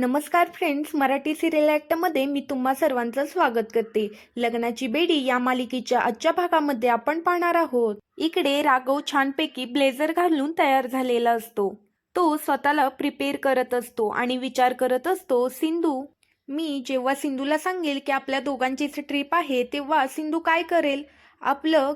नमस्कार friends Marathi serial ॲक्टमध्ये मी तुम्हा सर्वांचं स्वागत करते. लग्नाची बेडी या मालिकेच्या आजच्या भागामध्ये आपण पाहणार आहोत. इकडे राघव छानपैकी ब्लेझर घालून तयार झालेला असतो. तो स्वतःला प्रिपेअर करत असतो आणि विचार करत असतो सिंधू मी जेव्हा सिंधूला सांगेल की आपल्या दोघांचीच ट्रिप आहे तेव्हा सिंधू काय करेल? आपलं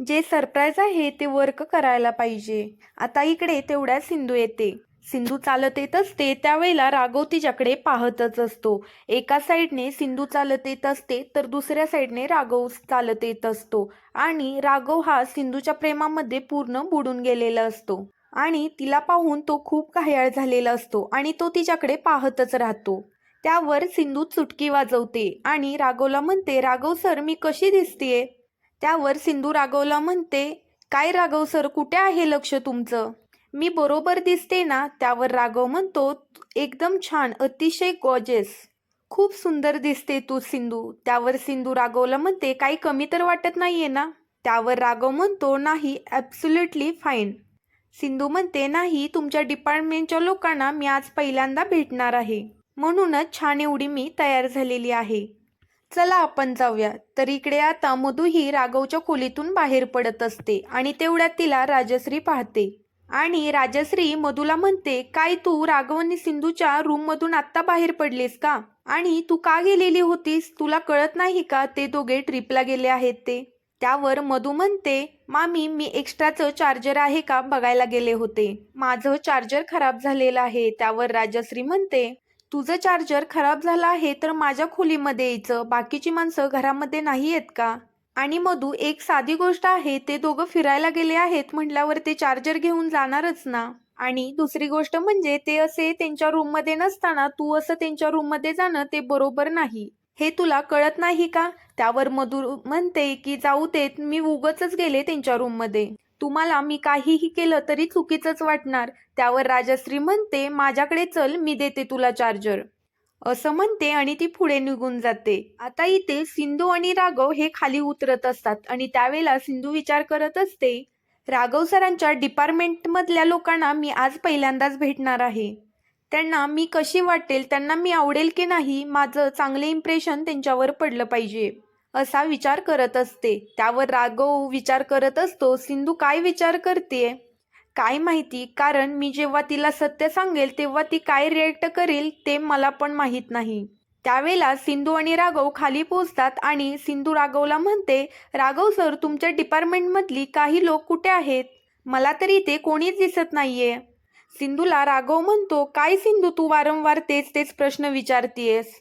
जे सरप्राईज आहे ते वर्क करायला पाहिजे. आता इकडे तेवढ्या सिंधू येते. सिंधू चालत येत असते त्यावेळेला राघव तिच्याकडे पाहतच असतो. एका साईडने सिंधू चालत येत असते तर दुसऱ्या साईडने राघव चालत येत असतो. आणि राघव हा सिंधूच्या प्रेमामध्ये पूर्ण बुडून गेलेला असतो. आणि तिला पाहून तो खूप घायाळ झालेला असतो आणि तो तिच्याकडे पाहतच राहतो. त्यावर सिंधू चुटकी वाजवते आणि राघवला म्हणते राघव सर मी कशी दिसतेय? त्यावर सिंधू राघवला म्हणते काय राघव सर कुठे आहे लक्ष तुमचं? मी बरोबर दिसते ना? त्यावर राघव म्हणतो एकदम छान अतिशय गॉजेस खूप सुंदर दिसते तू सिंधू. त्यावर सिंधू राघवला म्हणते काही कमी तर वाटत नाहीये ना? त्यावर राघव म्हणतो नाही ॲब्सुल्युटली फाईन सिंधू म्हणते नाही तुमच्या डिपार्टमेंटच्या लोकांना मी आज पहिल्यांदा भेटणार आहे. म्हणूनच छान एवढी मी तयार झालेली आहे. चला आपण जाऊया. तर इकडे आता मधू ही राघवच्या खोलीतून बाहेर पडत असते आणि तेवढ्यात तिला राजश्री पाहते. आणि राजश्री मधूला म्हणते काय तू राघव आणि सिंधूच्या रूममधून आत्ता बाहेर पडलीस का? आणि तू का गेलेली होतीस? तुला कळत नाही का ते दोघे ट्रिपला गेले आहेत ते? त्यावर मधू म्हणते मामी मी एक्स्ट्राचं चार्जर आहे का बघायला गेले होते? माझं चार्जर खराब झालेलं आहे. त्यावर राजश्री म्हणते तुझं चार्जर खराब झालं आहे तर माझ्या खोलीमध्ये यायचं. बाकीची माणसं घरामध्ये नाही आहेत का? आणि मधू एक साधी गोष्ट आहे ते दोघं फिरायला गेले आहेत म्हटल्यावर ते चार्जर घेऊन जाणारच ना. आणि दुसरी गोष्ट म्हणजे ते असे त्यांच्या रूममध्ये नसताना तू असं त्यांच्या रूममध्ये जाणं ते बरोबर नाही. हे तुला कळत नाही का? त्यावर मधुर म्हणते की जाऊ देत मी उगच गेले त्यांच्या रूममध्ये. तुम्हाला मी काहीही केलं तरी चुकीचंच वाटणार. त्यावर राजश्री म्हणते माझ्याकडे चल मी देते तुला चार्जर. असं म्हणते आणि ती पुढे निघून जाते. आता इथे सिंधू आणि राघव हे खाली उतरत असतात आणि त्यावेळेला सिंधू विचार करत असते राघव सरांच्या डिपार्टमेंटमधल्या लोकांना मी आज पहिल्यांदाच भेटणार आहे. त्यांना मी कशी वाटेल त्यांना मी आवडेल की नाही माझं चांगले इम्प्रेशन त्यांच्यावर पडलं पाहिजे. असा विचार करत असते. त्यावर राघव विचार करत असतो सिंधू काय विचार करते काय माहिती? कारण मी जेव्हा तिला सत्य सांगेल तेव्हा ती काय रिॲक्ट करेल ते मला पण माहीत नाही. त्यावेळेला सिंधू आणि राघव खाली पोहोचतात आणि सिंधू राघवला म्हणते राघव सर तुमच्या डिपार्टमेंटमधली काही लोक कुठे आहेत? मला तरी इथे कोणीच दिसत नाहीये. सिंधूला राघव म्हणतो काय सिंधू तू वारंवार तेच तेच प्रश्न विचारतीयस.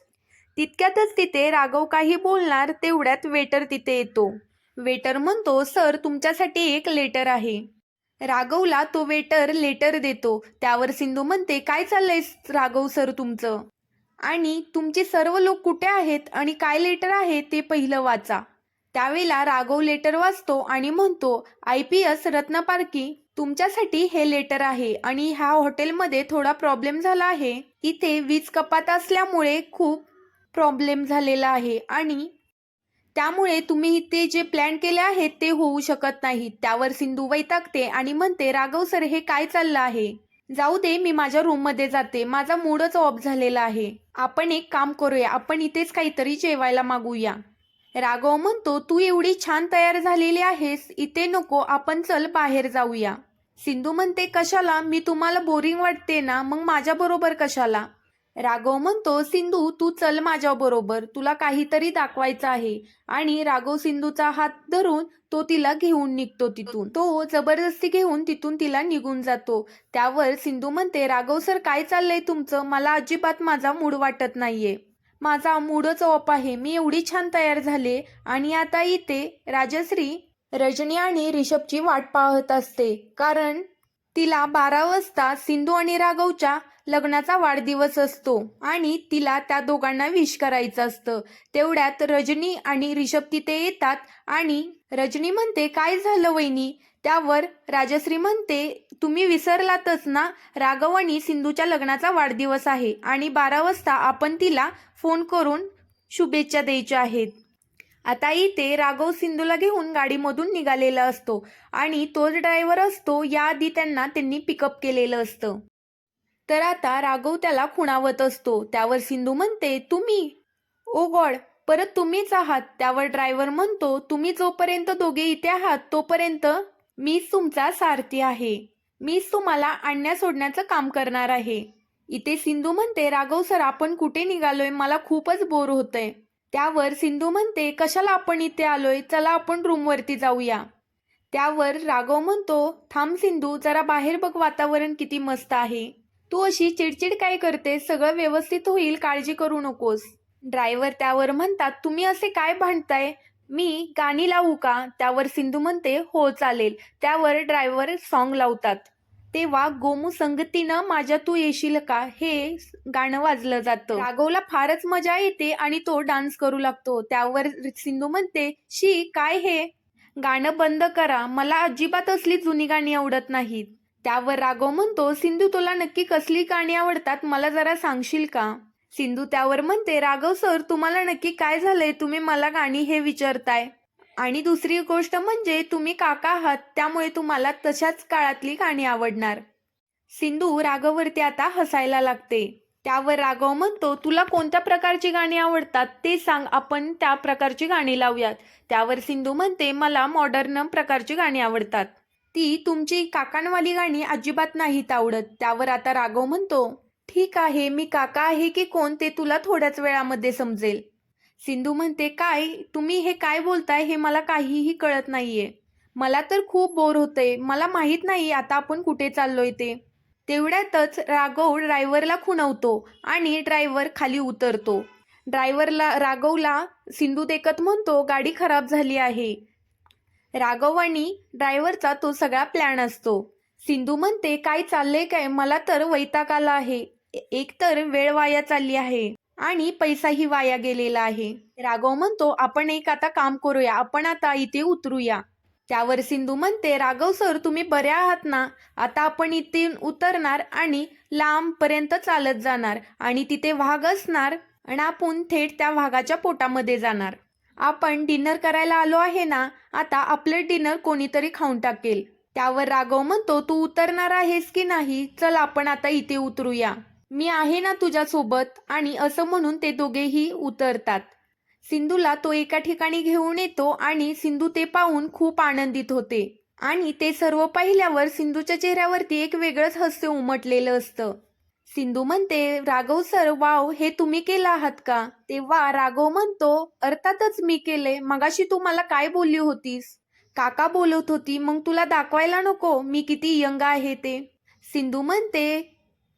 तितक्यातच तिथे राघव काही बोलणार तेवढ्यात वेटर तिथे येतो. वेटर म्हणतो सर तुमच्यासाठी एक लेटर आहे. राघवला तो वेटर लेटर देतो. त्यावर सिंधू म्हणते काय चाललंय राघव सर तुमचं? आणि तुमचे सर्व लोक कुठे आहेत आणि काय लेटर आहे ते पहिलं वाचा. त्यावेळेला राघव लेटर वाचतो आणि म्हणतो आय पी एस रत्नपारकी तुमच्यासाठी हे लेटर आहे आणि ह्या हॉटेलमध्ये थोडा प्रॉब्लेम झाला आहे. इथे वीज कपात असल्यामुळे खूप प्रॉब्लेम झालेला आहे आणि त्यामुळे तुम्ही इथे जे प्लॅन केले आहेत ते होऊ शकत नाही त्यावर सिंधू वैतागते आणि म्हणते राघव सर हे काय चाललं आहे? जाऊ दे मी माझ्या रूममध्ये जाते. माझा मूडच ऑफ झालेला आहे. आपण एक काम करूया. आपण इथेच काहीतरी जेवायला मागूया. राघव म्हणतो तू एवढी छान तयार झालेली आहेस. इथे नको. आपण चल बाहेर जाऊया. सिंधू म्हणते कशाला? मी तुम्हाला बोरिंग वाटते ना. मग माझ्या बरोबर कशाला? राघव म्हणतो सिंधू तू चल माझ्या बरोबर. तुला काहीतरी दाखवायचं आहे. आणि राघव सिंधूचा हात धरून तो तिला घेऊन निघतो तिथून. तो जबरदस्ती घेऊन तिथून तिला निघून जातो. त्यावर सिंधू म्हणते राघव सर काय चाललंय तुमचं? मला अजिबात माझा मूड वाटत नाहीये. माझा मूडच ओप आहे. मी एवढी छान तयार झाले आणि आता इथे राजश्री रजनी आणि रिषभची वाट पाहत असते. कारण तिला बारा वाजता सिंधू आणि राघवच्या लग्नाचा वाढदिवस असतो आणि तिला त्या दोघांना विश करायचं असतं. तेवढ्यात रजनी आणि रिषभ तिथे येतात आणि रजनी म्हणते काय झालं वहिनी? त्यावर राजश्री म्हणते तुम्ही विसरलातच ना? राघव आणि सिंधूच्या लग्नाचा वाढदिवस आहे आणि बारा वाजता आपण तिला फोन करून शुभेच्छा द्यायच्या आहेत. आता इथे राघव सिंधूला घेऊन गाडीमधून निघालेला असतो आणि तोच ड्रायव्हर असतो याआधी त्यांना त्यांनी पिकअप केलेलं असतं. तर आता राघव त्याला खुणावत असतो. त्यावर सिंधू म्हणते तुम्ही. ओ गॉड परत तुम्हीच आहात. त्यावर ड्रायव्हर म्हणतो तुम्ही जोपर्यंत दोघे इथे आहात तोपर्यंत मीच तुमचा सारथी आहे. मीच तुम्हाला आणण्या सोडण्याचं काम करणार आहे. इथे सिंधू म्हणते राघव सर आपण कुठे निघालोय? मला खूपच बोर होतंय. त्यावर सिंधू म्हणते कशाला आपण इथे आलोय? चला आपण रूमवरती जाऊया. त्यावर राघव म्हणतो थांब सिंधू जरा बाहेर बघ वातावरण किती मस्त आहे. तू अशी चिडचिड काय करते सगळं व्यवस्थित होईल काळजी करू नकोस. ड्रायव्हर त्यावर म्हणतात तुम्ही असे काय भांडताय? मी गाणी लावू का? त्यावर सिंधू म्हणते हो चालेल. त्यावर ड्रायव्हर सॉन्ग लावतात. तेव्हा गोमू संगतीनं माझ्या तू येशील का? हे गाणं वाजलं जातं. राघवला फारच मजा येते आणि तो डान्स करू लागतो. त्यावर सिंधू म्हणते शी काय हे? गाणं बंद करा. मला अजिबात असली जुनी गाणी आवडत नाहीत. त्यावर राघव म्हणतो सिंधू तुला नक्की कसली गाणी आवडतात? मला जरा सांगशील का? सिंधू त्यावर म्हणते राघव सर तुम्हाला नक्की काय झालंय? तुम्ही मला गाणी हे विचारताय. आणि दुसरी गोष्ट म्हणजे तुम्ही काका आहात त्यामुळे तुम्हाला तशाच काळातली गाणी आवडणार. सिंधू राघववरती आता हसायला लागते. त्यावर राघव म्हणतो तुला कोणत्या प्रकारची गाणी आवडतात? ते सांग आपण त्या प्रकारची गाणी लावूयात. त्यावर सिंधू म्हणते मला मॉडर्न प्रकारची गाणी आवडतात. ती तुमची काकांवाली गाणी अजिबात नाहीत आवडत. त्यावर आता राघव म्हणतो ठीक आहे मी काका आहे की कोण ते तुला थोड्याच वेळामध्ये समजेल. सिंधू म्हणते काय तुम्ही हे काय बोलताय हे मला काहीही कळत नाहीये. मला तर खूप बोर होतंय. मला माहीत नाही आता आपण कुठे चाललोय ते. तेवढ्यातच राघव ड्रायव्हरला खुणवतो आणि ड्रायव्हर खाली उतरतो. ड्रायव्हरला राघवला सिंधू देखत म्हणतो गाडी खराब झाली आहे. राघव आणि ड्रायव्हरचा तो सगळा प्लॅन असतो. सिंधू म्हणते काय चाललंय काय? मला तर वैताग आला आहे. एक तर वेळ वाया चालली आहे आणि पैसाही वाया गेलेला आहे. राघव म्हणतो आपण एक आता काम करूया. आपण आता इथे उतरूया. त्यावर सिंधू म्हणते राघव सर तुम्ही बऱ्या आहात ना? आता आपण इथे उतरणार आणि लांबपर्यंत चालत जाणार आणि तिथे वाघ असणार आणि आपण थेट त्या वाघाच्या पोटामध्ये जाणार. आपण डिनर करायला आलो आहे ना आता आपलं डिनर कोणीतरी खाऊन टाकेल. त्यावर राघव म्हणतो तू उतरणार आहेस की नाही? चल आपण आता इथे उतरूया. मी आहे ना तुझ्यासोबत. आणि असं म्हणून ते दोघेही उतरतात. सिंधूला तो एका ठिकाणी घेऊन येतो आणि सिंधू ते पाहून खूप आनंदित होते. आणि ते सर्व पाहिल्यावर सिंधूच्या चेहऱ्यावरती एक वेगळंच हास्य उमटलेलं असतं. सिंधू म्हणते राघव सर वाव हे तुम्ही केलं आहात का? तेव्हा राघव म्हणतो अर्थातच मी केले. मगाशी तू मला काय बोलली होतीस? काका बोलत होती मग तुला दाखवायला नको. मी किती यंग आहे ते. सिंधू म्हणते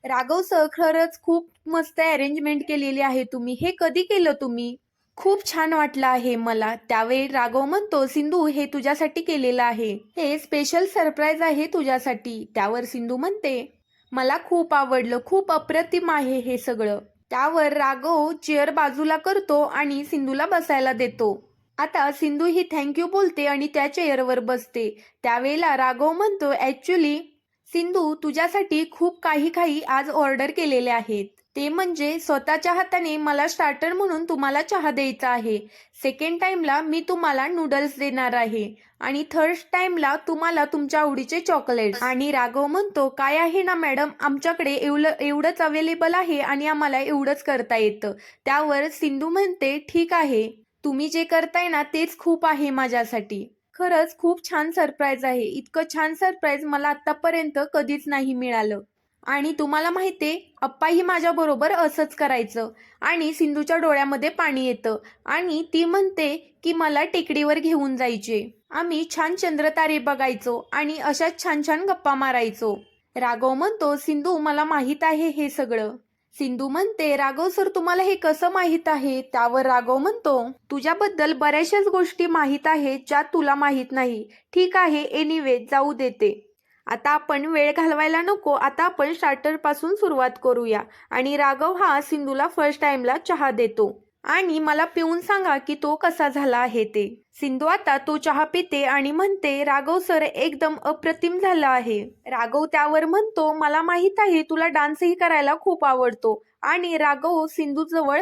राघव सर खरंच खूप मस्त अरेंजमेंट केलेली आहे तुम्ही. हे कधी केलं तुम्ही? खूप छान वाटलं आहे मला. त्यावेळी राघव म्हणतो सिंधू हे तुझ्यासाठी केलेलं आहे. हे स्पेशल सरप्राईज आहे तुझ्यासाठी. त्यावर सिंधू म्हणते मला खूप आवडलं खूप अप्रतिम आहे हे सगळं. त्यावर राघव चेअर बाजूला करतो आणि सिंधूला बसायला देतो. आता सिंधू ही थँक्यू बोलते आणि त्या चेअरवर बसते. त्यावेळेला राघव म्हणतो ॲक्च्युली सिंधू तुझ्यासाठी खूप काही काही आज ऑर्डर केलेले आहेत. ते म्हणजे स्वतःच्या हाताने मला स्टार्टर म्हणून तुम्हाला चहा द्यायचा आहे. सेकंड टाइमला मी तुम्हाला नूडल्स देणार आहे. आणि थर्ड टाइमला तुम्हाला तुमच्या आवडीचे चॉकलेट आणि राघव म्हणतो काय आहे ना मॅडम आमच्याकडे एवढं एवढंच अवेलेबल आहे आणि आम्हाला एवढंच करता येतं. त्यावर सिंधू म्हणते ठीक आहे. तुम्ही जे करताय ना तेच खूप आहे माझ्यासाठी. खरंच खूप छान सरप्राईज आहे. इतकं छान सरप्राईज मला आतापर्यंत कधीच नाही मिळालं. आणि तुम्हाला माहिती अप्पाही माझ्याबरोबर असंच करायचं. आणि सिंधूच्या डोळ्यामध्ये पाणी येतं. आणि ती म्हणते की मला टेकडीवर घेऊन जायचे. आम्ही छान चंद्रतारे बघायचो आणि अशाच छान छान गप्पा मारायचो. राघव म्हणतो सिंधू मला माहीत आहे हे सगळं. सिंधू म्हणते राघव सर तुम्हाला हे कसं माहीत आहे? त्यावर राघव म्हणतो तुझ्याबद्दल बऱ्याचशाच गोष्टी माहीत आहेत ज्या तुला माहीत नाही. ठीक आहे एनिवे जाऊ देते. आता आपण वेळ घालवायला नको आता आपण स्टार्टरपासून सुरुवात करूया. आणि राघव हा सिंधूला फर्स्ट टाइमला चहा देतो. आणि मला पिऊन सांगा की तो कसा झाला आहे ते. सिंधू आता तो चहा पिते आणि म्हणते राघव सर एकदम अप्रतिम झाला आहे. राघव त्यावर म्हणतो मला माहीत आहे तुला डान्सही करायला खूप आवडतो. आणि राघव सिंधू जवळ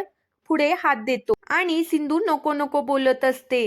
पुढे हात देतो. आणि सिंधू नको नको बोलत असते.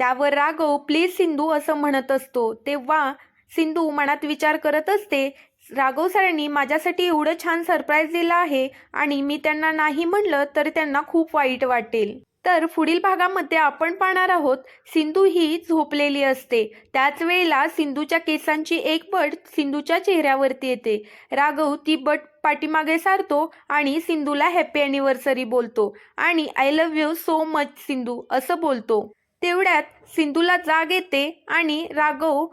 त्यावर राघव प्लीज सिंधू असं म्हणत असतो. तेव्हा सिंधू मनात विचार करत असते राघव सरांनी माझ्यासाठी एवढं छान सरप्राईज दिलं आहे आणि मी त्यांना नाही म्हणलं तर त्यांना खूप वाईट वाटेल. तर पुढील भागामध्ये आपण पाहणार आहोत सिंधू ही झोपलेली असते. त्याच वेळेला सिंधूच्या केसांची एक बट सिंधूच्या चेहऱ्यावरती येते. राघव ती बट पाठीमागे सारतो आणि सिंधूला हॅपी अॅनिव्हर्सरी बोलतो आणि I love you so much Sindhu असं बोलतो. तेवढ्यात सिंधूला जाग येते आणि राघव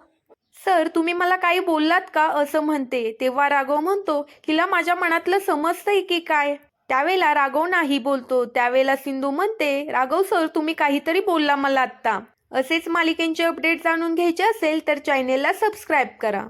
सर तुम्ही मला काही बोललात का? असं म्हणते. तेव्हा राघव म्हणतो हिला माझ्या मनातलं समजतंय की काय? त्यावेळेला राघव नाही बोलतो. त्यावेळेला सिंधू म्हणते राघव सर तुम्ही काहीतरी बोलला मला आत्ता. असेच मालिकेंचे अपडेट जाणून घ्यायचे असेल तर चॅनेलला सबस्क्राईब करा.